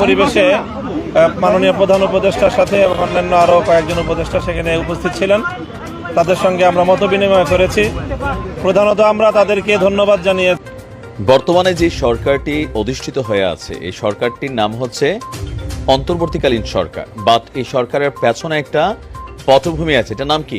পরিবেশে মাননীয় প্রধান উপদেষ্টার সাথে এবং অন্যান্য আরও কয়েকজন উপদেষ্টা সেখানে উপস্থিত ছিলেন। তাদের সঙ্গে আমরা মত বিনিময় করেছি। প্রধানত আমরা তাদেরকে ধন্যবাদ জানিয়ে বর্তমানে যে সরকারটি অধিষ্ঠিত হয়ে আছে, এই সরকারটির নাম হচ্ছে অন্তর্বর্তীকালীন সরকার। বাট এই সরকারের পেছনে একটা পটভূমি আছে। এটার নাম কি?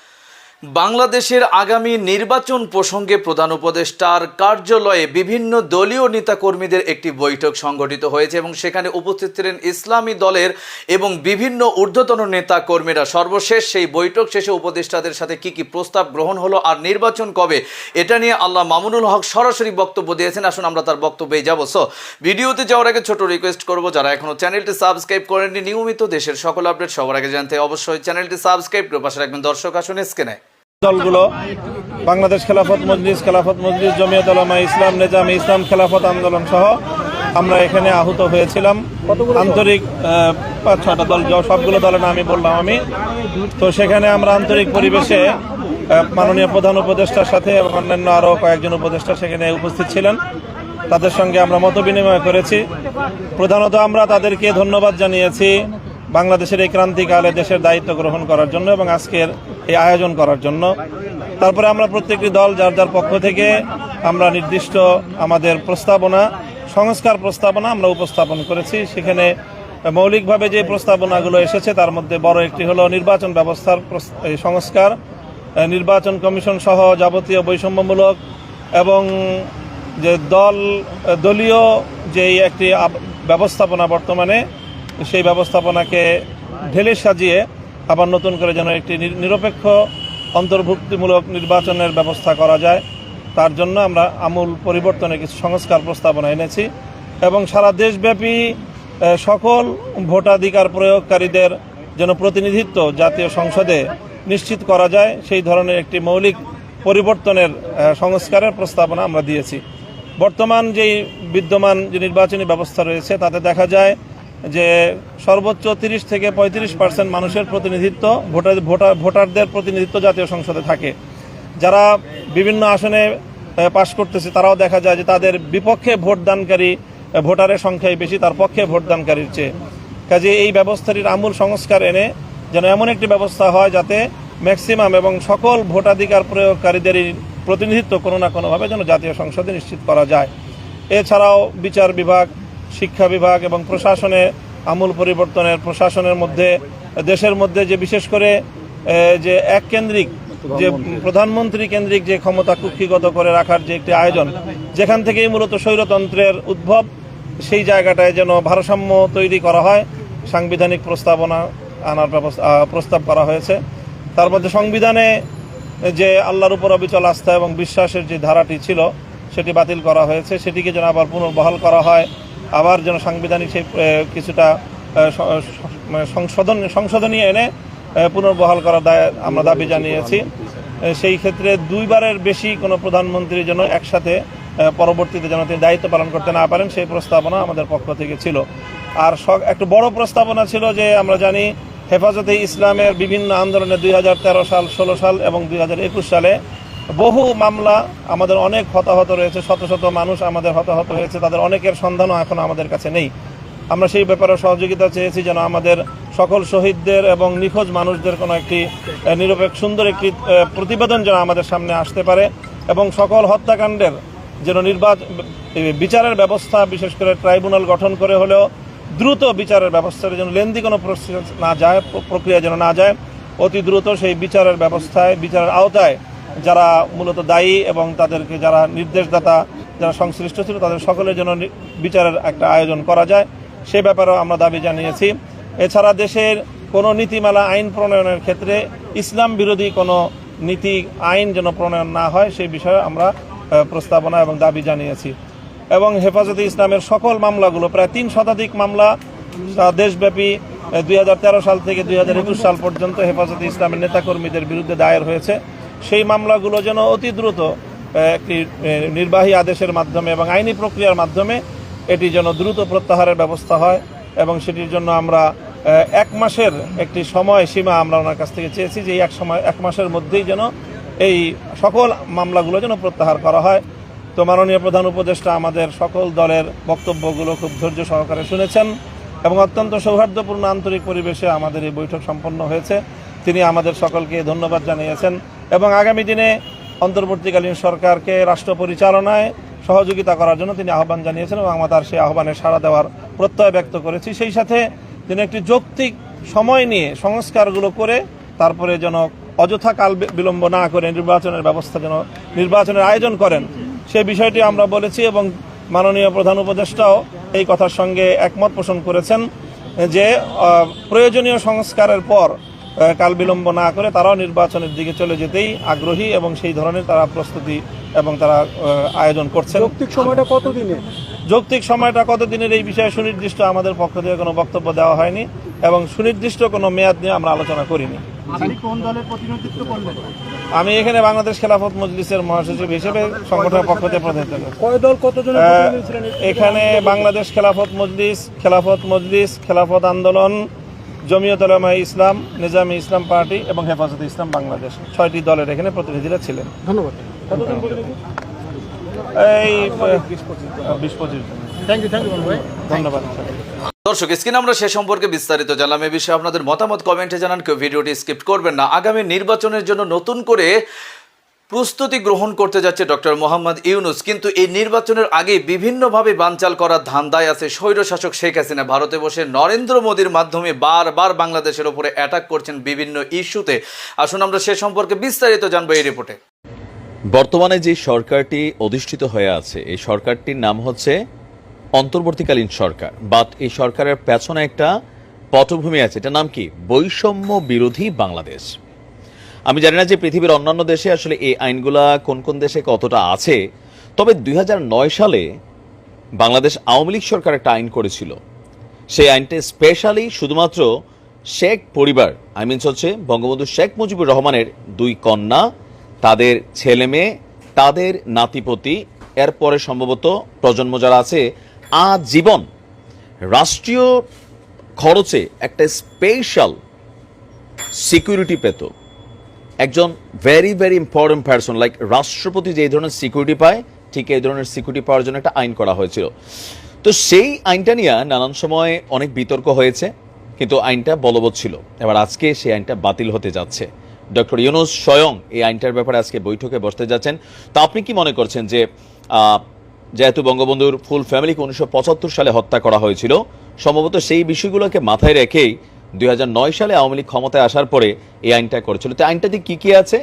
বাংলাদেশের আগামী নির্বাচন প্রসঙ্গে প্রধান উপদেষ্টার কার্যালয়ে বিভিন্ন দলীয় নেতাকর্মীদের একটি বৈঠক সংগঠিত হয়েছে এবং সেখানে উপস্থিত ছিলেন ইসলামী দলের এবং বিভিন্ন ঊর্ধ্বতন নেতা কর্মীরা সর্বশেষ সেই বৈঠক শেষে উপদেষ্টাদের সাথে কি কি প্রস্তাব গ্রহণ হলো আর নির্বাচন কবে, এটা নিয়ে আল্লাহ মামুনুল হক সরাসরি বক্তব্য দিয়েছেন। আসুন আমরা তার বক্তব্যে যাব। সো ভিডিওতে যাওয়ার আগে ছোট রিকোয়েস্ট করব, যারা এখনও চ্যানেলটি সাবস্ক্রাইব করেননি, নিয়মিত দেশের সকল আপডেট সবার আগে জানতে অবশ্যই চ্যানেলটি সাবস্ক্রাইব করে পাশে রাখবেন। দর্শক, আসুন স্ক্রিনে। দলগুলো বাংলাদেশ খেলাফত মজলিস খেলাফত মজলিস জমিয়ত উলামা ইসলাম নেজাম ইসলাম খেলাফত আন্দোলন সহ আমরা এখানে আহত হয়েছিলাম। আন্তরিক পাঁচ ছটা দল সবগুলো দলের নামই বললাম আমি। তো সেখানে আমরা আন্তরিক পরিবেশে মাননীয় প্রধান উপদেষ্টার সাথে এবং অন্যান্য আরও কয়েকজন উপদেষ্টা সেখানে উপস্থিত ছিলেন। তাদের সঙ্গে আমরা মত বিনিময় করেছি। প্রধানত আমরা তাদেরকে ধন্যবাদ জানিয়েছি বাংলাদেশের এই ক্রান্তিকালে দেশের দায়িত্ব গ্রহণ করার জন্য এবং আজকের এই আয়োজন করার জন্য। তারপরে আমরা প্রত্যেকটি দল, যার যার পক্ষ থেকে আমরা নির্দিষ্ট আমাদের প্রস্তাবনা, সংস্কার প্রস্তাবনা আমরা উপস্থাপন করেছি। সেখানে মৌলিকভাবে যে প্রস্তাবনাগুলো এসেছে, তার মধ্যে বড় একটি হলো নির্বাচন ব্যবস্থার সংস্কার নির্বাচন কমিশন সহ যাবতীয় বৈষম্যমূলক এবং যে দল দলীয় যেই একটি ব্যবস্থাপনা বর্তমানে, সেই ব্যবস্থাপনাকে ঢেলে সাজিয়ে আবার নতুন করে যেন একটি নির- নিরপেক্ষ, অন্তর্ভুক্তিমূলক নির্বাচনের ব্যবস্থা করা যায়। তার জন্য আমরা আমূল পরিবর্তনের কিছু সংস্কার প্রস্তাবনা এনেছি এবং সারা দেশব্যাপী সকল ভোটাধিকার প্রয়োগকারীদের যেন প্রতিনিধিত্ব জাতীয় সংসদে নিশ্চিত করা যায়, সেই ধরনের একটি মৌলিক পরিবর্তনের সংস্কারের প্রস্তাবনা আমরা দিয়েছি। বর্তমান যেই বিদ্যমান যে নির্বাচনী ব্যবস্থা রয়েছে, তাতে দেখা যায় যে সর্বোচ্চ তিরিশ থেকে পঁয়ত্রিশ পার্সেন্ট মানুষের প্রতিনিধিত্ব, ভোটার ভোটার, ভোটারদের প্রতিনিধিত্ব জাতীয় সংসদে থাকে। যারা বিভিন্ন আসনে পাশ করতেছে, তারাও দেখা যায় যে তাদের বিপক্ষে ভোটদানকারী ভোটারের সংখ্যাই বেশি, তার পক্ষে ভোটদানকারীর চেয়ে। কাজে এই ব্যবস্থাটির আমূল সংস্কার এনে যেন এমন একটি ব্যবস্থা হয় যাতে ম্যাক্সিমাম এবং সকল ভোটাধিকার প্রয়োগকারীদেরই প্রতিনিধিত্ব কোনো না কোনোভাবে যেন জাতীয় সংসদে নিশ্চিত করা যায়। এছাড়াও বিচার বিভাগ শিক্ষা বিভাগ এবং প্রশাসনে আমূল পরিবর্তনের প্রশাসনের মধ্যে দেশের মধ্যে যে বিশেষ করে যে এক কেন্দ্রিক যে প্রধানমন্ত্রী। কেন্দ্রিক যে ক্ষমতা কুক্ষিগত করে রাখার যে একটি আয়োজন যেখান থেকেই মূলত স্বৈরতন্ত্রের উদ্ভব সেই জায়গাটায় যেন ভারসাম্য তৈরি করা হয় সাংবিধানিক প্রস্তাবনা আনার ব্যবস্থা প্রস্তাব করা হয়েছে। তার মধ্যে সংবিধানে যে আল্লাহর উপর অবিচল আস্থা এবং বিশ্বাসের যে ধারাটি ছিল সেটি বাতিল করা হয়েছে। সেটিকে যেন আবার পুনর্বহাল করা হয় আবার যেন সাংবিধানিক সেই কিছুটা মানে সংশোধন, সংশোধনী এনে পুনর্বহাল করার দায় আমরা দাবি জানিয়েছি। সেই ক্ষেত্রে দুইবারের বেশি কোনো প্রধানমন্ত্রী যেন একসাথে পরবর্তীতে যেন তিনি দায়িত্ব পালন করতে না পারেন, সেই প্রস্তাবনা আমাদের পক্ষ থেকে ছিল। আর একটু বড় প্রস্তাবনা ছিল যে আমরা জানি, হেফাজতে ইসলামের বিভিন্ন আন্দোলনে দুই হাজার তেরো সাল, ষোলো সাল এবং দুই হাজার একুশ সালে বহু মামলা আমাদের অনেক হতাহত রয়েছে, শত শত মানুষ আমাদের হতাহত হয়েছে, তাদের অনেকের সন্ধানও এখন আমাদের কাছে নেই। আমরা সেই ব্যাপারে সহযোগিতা চেয়েছি যেন আমাদের সকল শহীদদের এবং নিখোঁজ মানুষদের কোনো একটি নিরপেক্ষ, সুন্দর একটি প্রতিবেদন যেন আমাদের সামনে আসতে পারে এবং সকল হত্যাকাণ্ডের যেন নির্বাচন বিচারের ব্যবস্থা, বিশেষ করে ট্রাইব্যুনাল গঠন করে হলেও দ্রুত বিচারের ব্যবস্থার যেন লেন্দি কোনো প্রসেস না যায়, প্রক্রিয়া যেন না যায়, অতি দ্রুত সেই বিচারের ব্যবস্থায়, বিচারের আওতায় যারা মূলত দায়ী এবং তাদেরকে যারা নির্দেশদাতা, যারা সংশ্লিষ্ট ছিল, তাদের সকলের জন্য বিচারের একটা আয়োজন করা যায়। সে ব্যাপারেও আমরা দাবি জানিয়েছি। এছাড়া দেশের কোনো নীতিমালা, আইন প্রণয়নের ক্ষেত্রে ইসলাম বিরোধী কোনো নীতি, আইন যেন প্রণয়ন না হয়, সেই বিষয়ে আমরা প্রস্তাবনা এবং দাবি জানিয়েছি। এবং হেফাজতে ইসলামের সকল মামলাগুলো, প্রায় তিন শতাধিক মামলা দেশব্যাপী দুই হাজার তেরো সাল থেকে দুই হাজার একুশ সাল পর্যন্ত হেফাজতে ইসলামের নেতাকর্মীদের বিরুদ্ধে দায়ের হয়েছে। সেই মামলাগুলো যেন অতি দ্রুত একটি নির্বাহী আদেশের মাধ্যমে এবং আইনি প্রক্রিয়ার মাধ্যমে এটি যেন দ্রুত প্রত্যাহারের ব্যবস্থা হয় এবং সেটির জন্য আমরা এক মাসের একটি সময় সীমা আমরা ওনার কাছ থেকে চেয়েছি যে এক সময়, এক মাসের মধ্যেই যেন এই সকল মামলাগুলো যেন প্রত্যাহার করা হয়। তো মাননীয় প্রধান উপদেষ্টা আমাদের সকল দলের বক্তব্যগুলো খুব ধৈর্য সহকারে শুনেছেন এবং অত্যন্ত সৌহার্দ্যপূর্ণ আন্তরিক পরিবেশে আমাদের এই বৈঠক সম্পন্ন হয়েছে। তিনি আমাদের সকলকে ধন্যবাদ জানিয়েছেন। এবং আগামী দিনে অন্তর্বর্তীকালীন সরকারকে রাষ্ট্র পরিচালনায় সহযোগিতা করার জন্য তিনি আহ্বান জানিয়েছেন এবং আমরা তার সেই আহ্বানে সাড়া দেওয়ার প্রত্যয় ব্যক্ত করেছি। সেই সাথে তিনি একটি যৌক্তিক সময় নিয়ে সংস্কারগুলো করে তারপরে যেন অযথা কাল বিলম্ব না করে নির্বাচনের ব্যবস্থা যেন নির্বাচনের আয়োজন করেন, সে বিষয়টি আমরা বলেছি এবং মাননীয় প্রধান উপদেষ্টাও এই কথার সঙ্গে একমত পোষণ করেছেন যে প্রয়োজনীয় সংস্কারের পর কাল বিলম্ব না করে তারাও নির্বাচনের দিকে চলে যেতেই আগ্রহী এবং সেই ধরনের তারা প্রস্তুতি এবং তারা আয়োজন করছে যৌক্তিক সময়টা কত দিনে যৌক্তিক সময়টা কতদিনের এই বিষয়ে সুনির্দিষ্ট আমাদের পক্ষ থেকে কোনো বক্তব্য দেওয়া হয়নি এবং সুনির্দিষ্ট কোনো মেয়াদ নিয়ে আমরা আলোচনা করিনি। আমি এখানে বাংলাদেশ খেলাফত মজলিসের মহাসচিব হিসেবে সংগঠনের পক্ষ থেকে প্রতিনিধিত্ব এখানে বাংলাদেশ খেলাফত মজলিস খেলাফত মজলিস খেলাফত আন্দোলন জমিয়ত উলামা ইসলাম নিজামী ইসলাম পার্টি এবং হেফাজতে ইসলাম বাংলাদেশ ছয়টি দলের এখানে প্রতিনিধিরা ছিলেন। ধন্যবাদ। এই বিশ পঁচিশ থ্যাংক ইউ থ্যাংক ইউ ভাই। ধন্যবাদ। দর্শক স্ক্রিনে আমরা সে সম্পর্কে বিস্তারিত জানলাম। এ বিষয়ে আপনাদের মতামত কমেন্টে জানান কেউ ভিডিওটি স্কিপ করবেন না। আগামী নির্বাচনের জন্য নতুন করে প্রস্তুতি গ্রহণ করতে যাচ্ছে ডক্টর মোহাম্মদ ইউনুস। কিন্তু এই নির্বাচনের আগে বিভিন্নভাবে বানচাল করার ধান্দায় আছে স্বৈরশাসক শেখ হাসিনা। ভারতে বসে নরেন্দ্র মোদীর মাধ্যমে বারবার বাংলাদেশের ওপরে অ্যাটাক করছেন বিভিন্ন ইস্যুতে। আসুন আমরা সে সম্পর্কে বিস্তারিত জানব এই রিপোর্টে। বর্তমানে যে সরকারটি অধিষ্ঠিত হয়ে আছে, এই সরকারটির নাম হচ্ছে অন্তর্বর্তীকালীন সরকার। বাট এই সরকারের পেছনে একটা পটভূমি আছে। এটার নাম কি? বৈষম্য বিরোধী বাংলাদেশ। আমি জানি না যে পৃথিবীর অন্যান্য দেশে আসলে এই আইনগুলা কোন কোন দেশে কতটা আছে, তবে দুই হাজার নয় সালে বাংলাদেশ আওয়ামী লীগ সরকার একটা আইন করেছিল। সেই আইনটা স্পেশালি শুধুমাত্র শেখ পরিবার আই মিনস হচ্ছে বঙ্গবন্ধু শেখ মুজিবুর রহমানের দুই কন্যা, তাদের ছেলে মেয়ে, তাদের নাতিপতি, এরপরে সম্ভবত প্রজন্ম যারা আছে, আজীবন রাষ্ট্রীয় খরচে একটা স্পেশাল সিকিউরিটি পেত। একজন very very important person like রাষ্ট্রপতি যে ধরনের সিকিউরিটি পায়, ঠিক এই ধরনের সিকিউরিটি পাওয়ার জন্য একটা আইন করা হয়েছিল। তো সেই আইনটা নিয়ে নানান সময় অনেক বিতর্ক হয়েছে, কিন্তু আইনটা বলবৎ ছিল। এবার আজকে সেই আইনটা বাতিল হতে যাচ্ছে। ডক্টর ইউনুস স্বয়ং এই আইনটার ব্যাপারে আজকে বৈঠকে বসতে যাচ্ছেন। তা আপনি কি মনে করছেন যে যেহেতু বঙ্গবন্ধুর ফুল ফ্যামিলিকে উনিশশো পঁচাত্তর সালে হত্যা করা হয়েছিল, সম্ভবত সেই বিষয়গুলোকে মাথায় রেখেই দুই হাজার নয় সালে আওয়ামী লীগ ক্ষমতায় আসার পরে এই আইনটা করেছিল। তো আইনটাতে কী কী আছে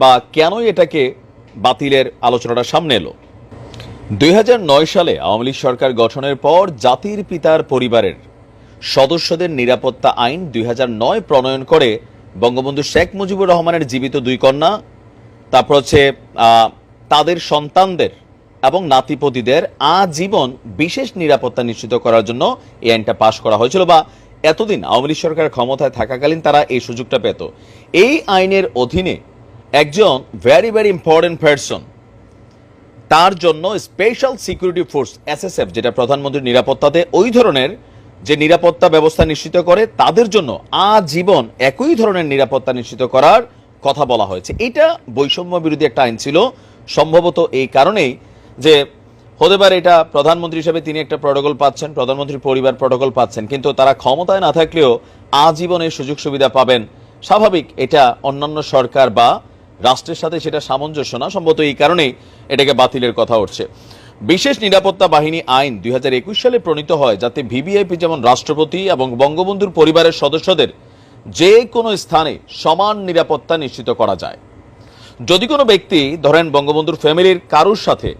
বা কেনই এটাকে বাতিলের আলোচনাটা সামনে এলো? দুই হাজার নয় সালে আওয়ামী লীগ সরকার গঠনের পর জাতির পিতার পরিবারের সদস্যদের নিরাপত্তা আইন দুই হাজার নয় প্রণয়ন করে বঙ্গবন্ধু শেখ মুজিবুর রহমানের জীবিত দুই কন্যা, তারপর হচ্ছে তাদের সন্তানদের এবং নাতিপতিদের আজীবন বিশেষ নিরাপত্তা নিশ্চিত করার জন্য এই আইনটা পাশ করা হয়েছিল বা এতদিন আওয়ামী লীগ সরকার ক্ষমতায় থাকাকালীন তারা এই সুযোগটা পেত। এই আইনের অধীনে একজন ভেরি ভেরি ইম্পর্টেন্ট পার্সন তার জন্য স্পেশাল সিকিউরিটি ফোর্স এসএসএফ যেটা প্রধানমন্ত্রীর নিরাপত্তাতে, ওই ধরনের যে নিরাপত্তা ব্যবস্থা নিশ্চিত করে, তাদের জন্য আজীবন একই ধরনের নিরাপত্তা নিশ্চিত করার কথা বলা হয়েছে। এটা বৈষম্য বিরোধী একটা আইন ছিল। সম্ভবত এই কারণেই যে হতে পারে এটা প্রধানমন্ত্রী হিসেবে তিনি একটা প্রটোকল পাচ্ছেন, প্রধানমন্ত্রীর পরিবার প্রটোকল পাচ্ছেন, কিন্তু তারা ক্ষমতায় না থাকলেও আজীবনের সুযোগ সুবিধা পাবেন। স্বাভাবিক, এটা অন্যান্য সরকার বা রাষ্ট্রের সাথে সেটা সামঞ্জস্য না, সম্ভবত এই কারণেই এটাকে বাতিলের কথা উঠছে। বিশেষ নিরাপত্তা বাহিনী আইন দুই হাজার একুশ সালে প্রণীত হয়, যাতে ভিভিআইপি যেমন রাষ্ট্রপতি এবং বঙ্গবন্ধুর পরিবারের সদস্যদের যে কোনো স্থানে সমান নিরাপত্তা নিশ্চিত করা যায়। যদি কোনো ব্যক্তি, ধরেন বঙ্গবন্ধুর ফ্যামিলির কারুর সাথে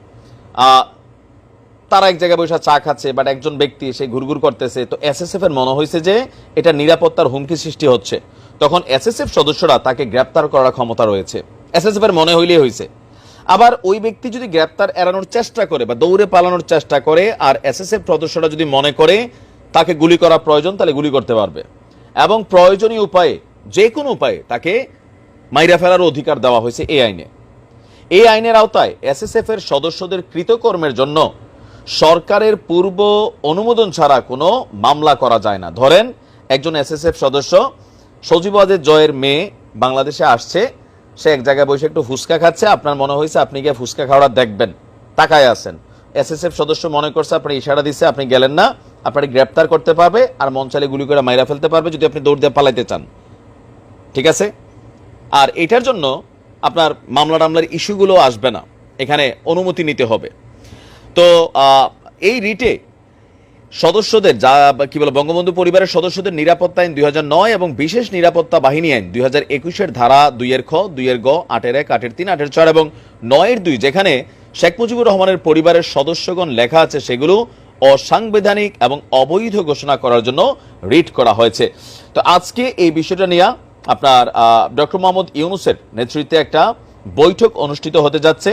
তারা এক জায়গায় বসে চা খাচ্ছে বাট একজন ব্যক্তি সে ঘুরঘুর করতেছে। তো এসএসএফ এর মনে হয়েছে যে এটা নিরাপত্তার হুমকি সৃষ্টি হচ্ছে। তখন এস এসএসএফ সদস্যরা তাকে গ্রেপ্তার করার ক্ষমতা রয়েছে। এসএসএফ এর মনে হইলেই হয়েছে আবার ওই ব্যক্তি যদি গ্রেপ্তার এড়ানোর চেষ্টা করে বা দৌড়ে পালানোর চেষ্টা করে, আর এসএসএফ সদস্যরা যদি মনে করে তাকে গুলি করা প্রয়োজন, তাহলে গুলি করতে পারবে। এবং প্রয়োজনীয় উপায়ে যে কোনো উপায়ে তাকে মাইরা ফেলার অধিকার দেওয়া হয়েছে এই আইনে। এই আইনের আওতায় এসএসএফ এর সদস্যদের কৃতকর্মের জন্য সরকারের পূর্ব অনুমোদন ছাড়া কোনো মামলা করা যায় না। ধরেন, একজন এসএসএফ সদস্য সজীবাদের জয়ের মেয়ে বাংলাদেশে আসছে, সে এক জায়গায় বসে একটু ফুচকা খাচ্ছে, আপনার মনে হয়েছে আপনি গিয়ে ফুচকা খাওয়াটা দেখবেন, তাকায় আছেন। এসএসএফ সদস্য মনে করছে আপনি ইশারা দিচ্ছে আপনি গেলেন না, আপনাকে গ্রেপ্তার করতে পারবে আর মন চাইলে গুলি করে মাইরা ফেলতে পারবে যদি আপনি দৌড় দিয়ে পালাইতে চান। ঠিক আছে? আর এটার জন্য আপনার মামলা টামলার ইস্যুগুলো আসবে না। এখানে অনুমতি নিতে হবে। তো এই রিটে সদস্যদের যা, কি বলে, বঙ্গবন্ধু পরিবারের সদস্যদের নিরাপত্তা আইন দুই এবং বিশেষ নিরাপত্তা বাহিনী আইন দুই হাজার একুশের ধারা দুইয়ের খ, দুইয়ের গ, আটের এক, আটের তিন, আটের চার এবং নয়ের দুই, যেখানে শেখ মুজিবুর রহমানের পরিবারের সদস্যগণ লেখা আছে সেগুলো অসাংবিধানিক এবং অবৈধ ঘোষণা করার জন্য রিট করা হয়েছে। তো আজকে এই বিষয়টা নিয়ে আপনার ডক্টর মোহাম্মদ ইউনুসের নেতৃত্বে একটা বৈঠক অনুষ্ঠিত হতে যাচ্ছে।